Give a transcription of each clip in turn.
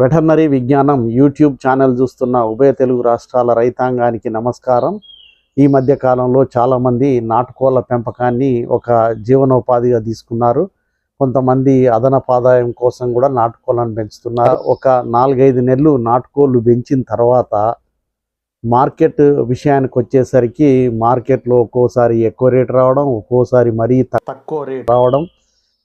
Veterinary విజ్ఞానం YouTube channel చూస్తున్న ఉభయ తెలుగు రాష్ట్రాల రైతాంగానికి నమస్కారం. ఈ మధ్య కాలంలో చాలామంది నాటుకోళ్ళ పెంపకాన్ని ఒక జీవనోపాధిగా తీసుకున్నారు. కొంతమంది అదనపు ఆదాయం కోసం కూడా నాటుకోళ్ళను పెంచుతున్నారు. ఒక నాలుగైదు నెలలు నాటుకోళ్ళు పెంచిన తర్వాత మార్కెట్ విషయానికి వచ్చేసరికి మార్కెట్లో ఒక్కోసారి ఎక్కువ రేట్ రావడం ఒక్కోసారి మరీ తక్కువ రేట్ రావడం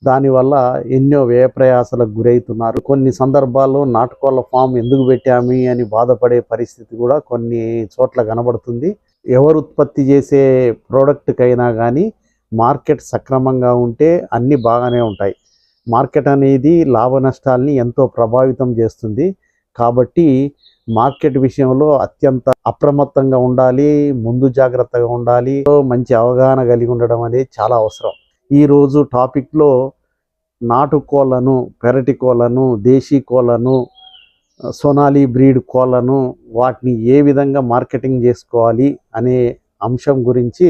దానివల్ల ఎన్నో వ్యయప్రయాసలకు గురవుతున్నారు కొన్ని సందర్భాల్లో నాటుకోళ్ళ ఫామ్ ఎందుకు పెట్టామి అని బాధపడే పరిస్థితి కూడా కొన్ని చోట్ల కనబడుతుంది. ఎవరు ఉత్పత్తి చేసే ప్రోడక్ట్కైనా కానీ మార్కెట్ సక్రమంగా ఉంటే అన్నీ బాగానే ఉంటాయి. మార్కెట్ అనేది లాభ నష్టాల్ని ఎంతో ప్రభావితం చేస్తుంది. కాబట్టి మార్కెట్ విషయంలో అత్యంత అప్రమత్తంగా ఉండాలి ముందు జాగ్రత్తగా ఉండాలి. మంచి అవగాహన కలిగి ఉండడం అనేది చాలా అవసరం. ఈరోజు టాపిక్లో నాటు కోళ్ళను పెరటి కోళ్ళను దేశీ కోళ్ళను సోనాలి బ్రీడ్ కోళ్ళను వాటిని ఏ విధంగా మార్కెటింగ్ చేసుకోవాలి అనే అంశం గురించి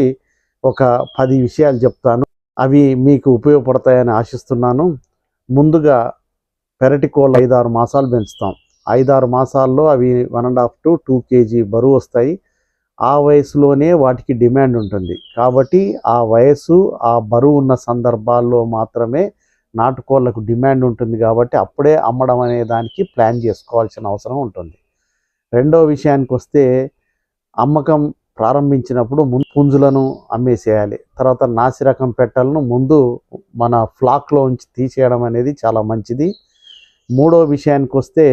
ఒక పది విషయాలు చెప్తాను. అవి మీకు ఉపయోగపడతాయని ఆశిస్తున్నాను. ముందుగా పెరటి కోళ్ళు ఐదారు మాసాలు పెంచుతాం. ఐదారు మాసాల్లో అవి one and half to two kg బరువు వస్తాయి. ఆ వయసులోనే వాటికి డిమాండ్ ఉంటుంది. కాబట్టి ఆ వయసు ఆ బరువు ఉన్న సందర్భాల్లో మాత్రమే నాటుకోళ్ళకు డిమాండ్ ఉంటుంది కాబట్టి అప్పుడే అమ్మడం అనే దానికి ప్లాన్ చేసుకోవాల్సిన అవసరం ఉంటుంది. రెండో విషయానికి వస్తే అమ్మకం ప్రారంభించినప్పుడు ముందు పుంజులను అమ్మేసేయాలి. తర్వాత నాసి రకం పెట్టలను ముందు మన ఫ్లాక్లో ఉంచి తీసేయడం అనేది చాలా మంచిది. మూడో విషయానికి వస్తే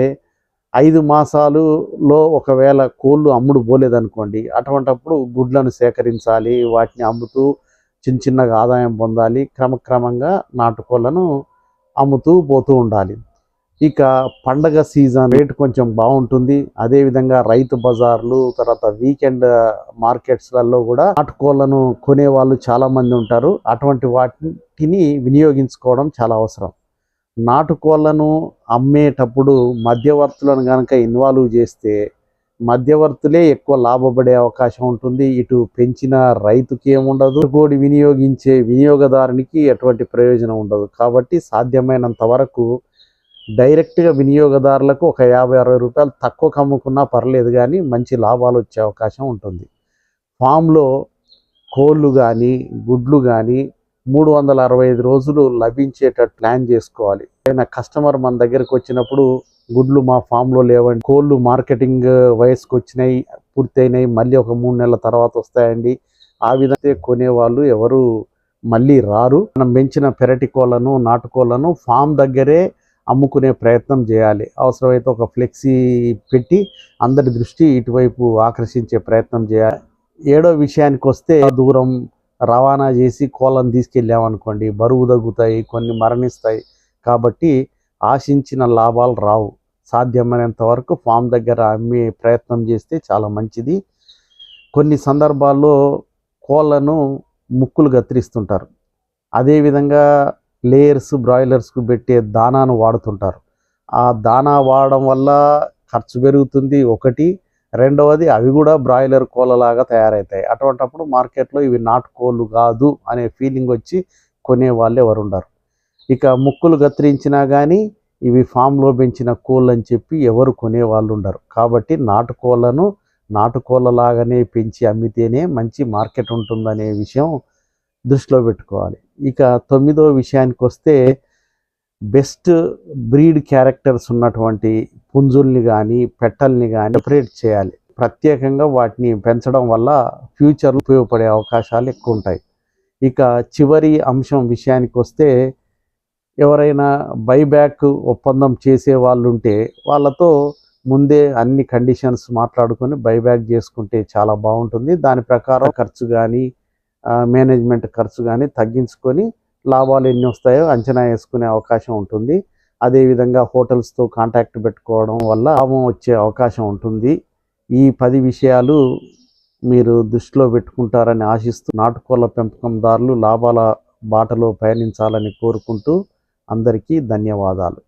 ఐదు మాసాలులో ఒకవేళ కోళ్ళు అమ్ముడు పోలేదనుకోండి అటువంటప్పుడు గుడ్లను సేకరించాలి వాటిని అమ్ముతూ చిన్న చిన్నగా ఆదాయం పొందాలి క్రమక్రమంగా నాటుకోళ్ళను అమ్ముతూ పోతూ ఉండాలి. ఇక పండగ సీజన్ రేటు కొంచెం బాగుంటుంది. అదేవిధంగా రైతు బజార్లు తర్వాత వీకెండ్ మార్కెట్స్లలో కూడా నాటుకోళ్ళను కొనే వాళ్ళు చాలామంది ఉంటారు. అటువంటి వాటిని వినియోగించుకోవడం చాలా అవసరం. నాటుకోళ్ళను అమ్మేటప్పుడు మధ్యవర్తులను కనుక ఇన్వాల్వ్ చేస్తే మధ్యవర్తులే ఎక్కువ లాభపడే అవకాశం ఉంటుంది. ఇటు పెంచిన రైతుకి ఏముండదు. కోడి వినియోగించే వినియోగదారునికి ఎటువంటి ప్రయోజనం ఉండదు. కాబట్టి సాధ్యమైనంత వరకు డైరెక్ట్గా వినియోగదారులకు ఒక యాభై అరవై రూపాయలు తక్కువ అమ్ముకున్నా పర్లేదు కానీ మంచి లాభాలు వచ్చే అవకాశం ఉంటుంది. ఫామ్లో కోళ్ళు కానీ గుడ్లు కానీ మూడు వందల అరవై ఐదు రోజులు లభించేటట్టు ప్లాన్ చేసుకోవాలి. ఏదైనా కస్టమర్ మన దగ్గరకు వచ్చినప్పుడు గుడ్లు మా ఫామ్లో లేవండి. కోళ్ళు మార్కెటింగ్ వయసుకు వచ్చినాయి పూర్తయినాయి మళ్ళీ ఒక మూడు నెలల తర్వాత వస్తాయండి. ఆ విధంగా కొనేవాళ్ళు ఎవరు మళ్ళీ రారు. మనం పెంచిన పెరటి కోళ్ళను నాటుకోళ్ళను ఫామ్ దగ్గరే అమ్ముకునే ప్రయత్నం చేయాలి. అవసరమైతే ఒక ఫ్లెక్సీ పెట్టి అందరి దృష్టి ఇటువైపు ఆకర్షించే ప్రయత్నం చేయాలి. ఏడో విషయానికి వస్తే దూరం రవాణా చేసి కోళ్ళను తీసుకెళ్ళామనుకోండి బరువు తగ్గుతాయి కొన్ని మరణిస్తాయి. కాబట్టి ఆశించిన లాభాలు రావు. సాధ్యమైనంత వరకు ఫామ్ దగ్గర అమ్మే ప్రయత్నం చేస్తే చాలా మంచిది. కొన్ని సందర్భాల్లో కోళ్ళను ముక్కులు కత్తిరిస్తుంటారు. అదేవిధంగా లేయర్స్ బ్రాయిలర్స్కు పెట్టే దానాను వాడుతుంటారు. ఆ దానా వాడడం వల్ల ఖర్చు పెరుగుతుంది. ఒకటి రెండవది అవి కూడా బ్రాయిలర్ కోళ్ళలాగా తయారవుతాయి అటువంటప్పుడు మార్కెట్లో ఇవి నాటుకోళ్ళు కాదు అనే ఫీలింగ్ వచ్చి కొనే వాళ్ళు ఎవరు ఉండరు ఇక ముక్కులు కత్తిరించినా కానీ ఇవి ఫామ్లో పెంచిన కోళ్ళు అని చెప్పి ఎవరు కొనే వాళ్ళు ఉండరు కాబట్టి నాటుకోళ్ళను నాటుకోళ్ళలాగానే పెంచి అమ్మితేనే మంచి మార్కెట్ ఉంటుందనే విషయం దృష్టిలో పెట్టుకోవాలి. ఇక తొమ్మిదో విషయానికి వస్తే బెస్ట్ బ్రీడ్ క్యారెక్టర్స్ ఉన్నటువంటి పుంజుల్ని కానీ పెట్టల్ని కానీ సెపరేట్ చేయాలి. ప్రత్యేకంగా వాటిని పెంచడం వల్ల ఫ్యూచర్ ఉపయోగపడే అవకాశాలు ఎక్కువ ఉంటాయి. ఇక చివరి అంశం విషయానికి వస్తే ఎవరైనా బైబ్యాక్ ఒప్పందం చేసే వాళ్ళు ఉంటే వాళ్ళతో ముందే అన్ని కండిషన్స్ మాట్లాడుకొని బైబ్యాక్ చేసుకుంటే చాలా బాగుంటుంది. దాని ప్రకారం ఖర్చు కానీ మేనేజ్మెంట్ ఖర్చు కానీ తగ్గించుకొని లాభాలు ఎన్ని వస్తాయో అంచనా వేసుకునే అవకాశం ఉంటుంది. అదేవిధంగా హోటల్స్తో కాంటాక్ట్ పెట్టుకోవడం వల్ల లాభం వచ్చే అవకాశం ఉంటుంది. ఈ పది విషయాలు మీరు దృష్టిలో పెట్టుకుంటారని ఆశిస్తూ నాటుకోళ్ళ పెంపకందారులు లాభాల బాటలో పయనించాలని కోరుకుంటూ అందరికీ ధన్యవాదాలు.